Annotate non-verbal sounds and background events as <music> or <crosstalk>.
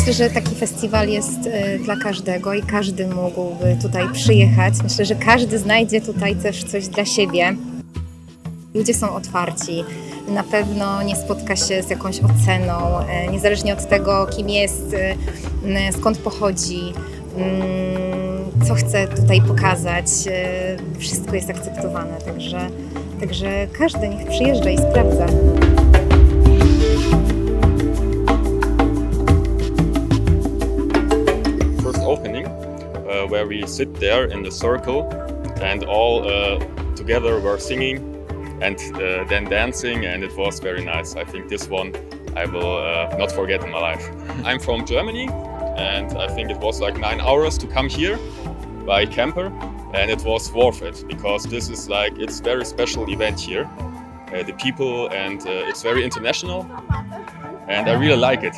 Myślę, że taki festiwal jest e, dla każdego i każdy mógłby tutaj przyjechać. Myślę, że każdy znajdzie tutaj też coś dla siebie. Ludzie są otwarci. Na pewno nie spotka się z jakąś oceną, e, niezależnie od tego, kim jest, m, skąd pochodzi, mm, co chce tutaj pokazać. e, Wszystko jest akceptowane, także, także każdy niech przyjeżdża i sprawdza. Where we sit there in the circle and all uh, together were singing and uh, then dancing and it was very nice. I think this one i will uh, not forget in my life. <laughs> I'm from germany and i think it was like nine hours to come here by camper and it was worth it because this is like it's very special event here. Uh, the people and uh, it's very international and i really like it